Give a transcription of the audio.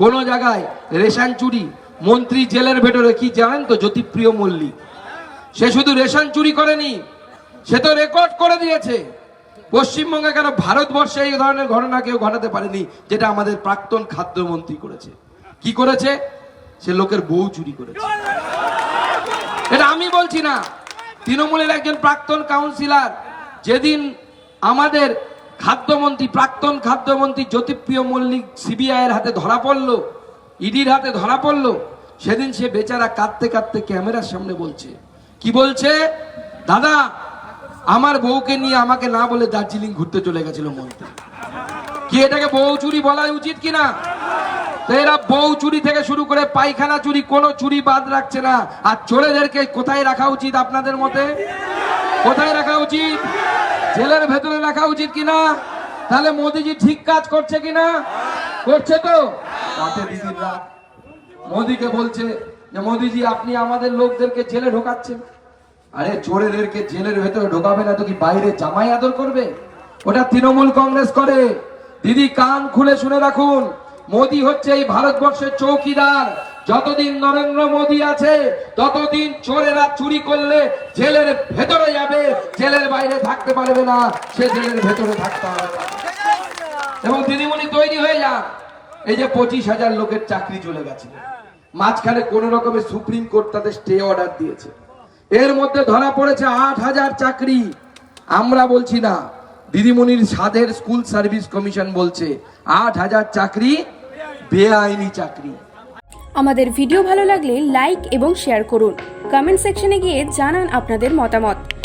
কোন জায়গায় রেশন চুরি, মন্ত্রী জেলের ভেতরে কি জানেন তো, জ্যোতিপ্রিয় মল্লিক? সে শুধু রেশন চুরি করেনি, সে তো রেকর্ড করে দিয়েছে। পশ্চিমবঙ্গে কেন ভারতবর্ষে এই ধরনের ঘটনা কেউ ঘটাতে পারেনি, যেটা আমাদের প্রাক্তন খাদ্যমন্ত্রী করেছে? কি করেছে? সে লোকের বউ চুরি করেছে। এটা আমি বলছি না। তৃণমূলের একজন প্রাক্তন কাউন্সিলর যেদিন আমাদের খাদ্যমন্ত্রী, প্রাক্তন খাদ্যমন্ত্রী জ্যোতিপ্রিয় মল্লিক সিবিআই এর হাতে ধরা পড়ল, ইডির হাতে ধরা পড়ল। সেদিন সে বেচারা কাঁদতে কাঁদতে ক্যামেরার সামনে বলছে, কি বলছে? দাদা, আমার বউকে নিয়ে আমাকে না বলে দার্জিলিং ঘুরতে চলে গেছিল মন্ত্রী। কি এটাকে বউ চুরি বলা উচিত কিনা তো এরা বউ চুরি থেকে শুরু করে পায়খানা চুরি, কোনো চুরি বাদ রাখছে না। আর চোরেদেরকে কোথায় রাখা উচিত আপনাদের মতে? কোথায় জেলের ভেতরে রাখা উচিত কিনা? তাহলে মোদিজি ঠিক কাজ করছে কিনা? করছে তো? তাতে মোদিকে বলছে যে, মোদিজি, আপনি আমাদের লোকদেরকে জেলে ঢোকাচ্ছেন। আরে, চোরেদেরকে জেলের ভেতরে ঢোকাবে না তো কি বাইরে জামাই আদর করবে? ওটা তৃণমূল কংগ্রেস করে। দিদি, কান খুলে শুনে রাখুন। মোদি হচ্ছে এই ভারতবর্ষের চৌকিদার। যতদিন নরেন্দ্র মোদি আছে, ততদিন চোরেরা চুরি করলে জেলের ভেতরে যাবে। জেলের বাইরে থাকতে পারবে না, সে জেলের ভেতরে থাকতে হবে। এবং দিদিমণি তৈরি হয়ে যান। এই যে পঁচিশ হাজার লোকের চাকরি চলে গেছে। মাঝখানে কোন রকমের সুপ্রিম কোর্ট তাদের স্টে অর্ডার দিয়েছে। এর মধ্যে ধরা পড়েছে আট হাজার চাকরি। আমরা বলছি না, দিদিমণির সাধের স্কুল সার্ভিস কমিশন বলছে, আট হাজার চাকরি, বেআইনি চাকরি। আমাদের ভিডিও ভালো লাগলে লাইক এবং শেয়ার করুন। কমেন্ট সেকশনে গিয়ে জানান আপনাদের মতামত।